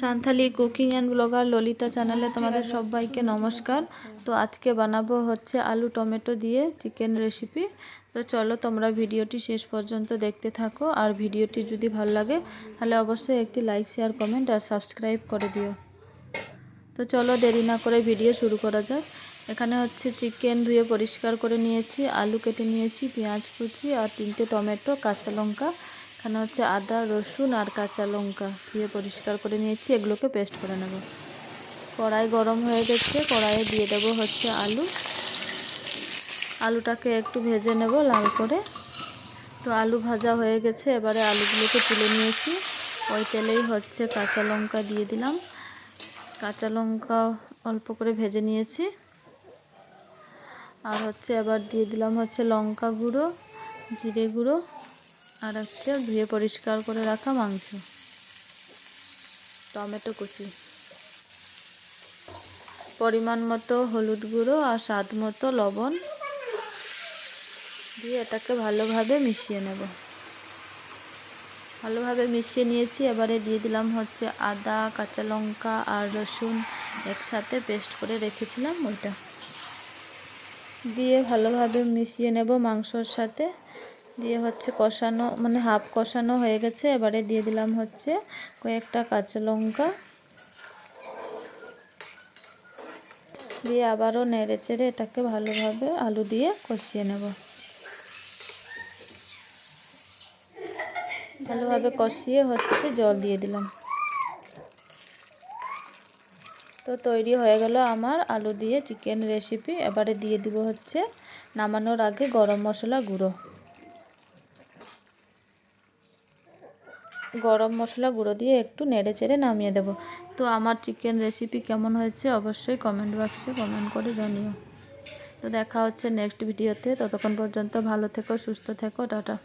Santhali cooking and blogger Lalita চ্যানেলে তোমাদের সবাইকে নমস্কার। তো আজকে বানাবো হচ্ছে আলু টমেটো দিয়ে চিকেন রেসিপি তো চলো তোমরা ভিডিওটি শেষ পর্যন্ত দেখতে থাকো। আর ভিডিওটি যদি ভালো লাগে, তাহলে অবশ্যই একটি লাইক শেয়ার কমেন্ট আর সাবস্ক্রাইব করে দিও। তো চলো দেরি না করে ভিডিও শুরু করা যাক। এখানে হচ্ছে চিকেন ধুয়ে পরিষ্কার করে নিয়েছি, আলু কেটে নিয়েছি, পেঁয়াজ কুচি আর তিনটে টমেটো, কাঁচা লঙ্কা। এখানে হচ্ছে আদা, রসুন আর কাঁচা লঙ্কা দিয়ে পরিষ্কার করে নিয়েছি। এগুলোকে পেস্ট করে নেব। কড়াই গরম হয়ে গেছে। কড়াইয়ে দিয়ে দেবো হচ্ছে আলু। আলুটাকে একটু ভেজে নেব লাল করে। তো আলু ভাজা হয়ে গেছে। এবারে আলুগুলোকে তুলে নিয়েছি। ওই তেলেই হচ্ছে কাঁচা লঙ্কা দিয়ে দিলাম। কাঁচা লঙ্কা অল্প করে ভেজে নিয়েছি। আর হচ্ছে এবার দিয়ে দিলাম হচ্ছে লঙ্কা গুঁড়ো, জিরে গুঁড়ো আর হচ্ছে ধুয়ে পরিষ্কার করে রাখা মাংস। টমেটো কুচি। পরিমাণ মতো হলুদ গুঁড়ো আর স্বাদ মতো লবণ। দিয়ে এটাকে ভালোভাবে মিশিয়ে নেব। ভালোভাবে মিশিয়ে নিয়েছি, এবারে দিয়ে দিলাম হচ্ছে আদা, কাঁচা লঙ্কা আর রসুন একসাথে পেস্ট করে রেখেছিলাম ওইটা। দিয়ে ভালোভাবে মিশিয়ে নেব মাংসর সাথে। দিয়ে হচ্ছে কষানো মানে হাফ কষানো হয়ে গেছে। এবারে দিয়ে দিলাম হচ্ছে কয়েকটা কাঁচা লঙ্কা। দিয়ে আবারও নেড়ে চেড়ে এটাকে ভালোভাবে আলু দিয়ে কষিয়ে নেব। ভালোভাবে কষিয়ে হচ্ছে জল দিয়ে দিলাম। তো তৈরি হয়ে গেল আমার আলু দিয়ে চিকেন রেসিপি। এবারে দিয়ে দিব হচ্ছে নামানোর আগে গরম মশলা গুঁড়ো। গরম মশলা গুঁড়ো দিয়ে একটু নেড়ে চেড়ে নামিয়ে দেব। তো আমার চিকেন রেসিপি কেমন হয়েছে অবশ্যই কমেন্ট বক্সে কমেন্ট করে জানিও। তো দেখা হচ্ছে নেক্সট ভিডিওতে ততক্ষণ পর্যন্ত ভালো থেকো, সুস্থ থেকো, টাটা।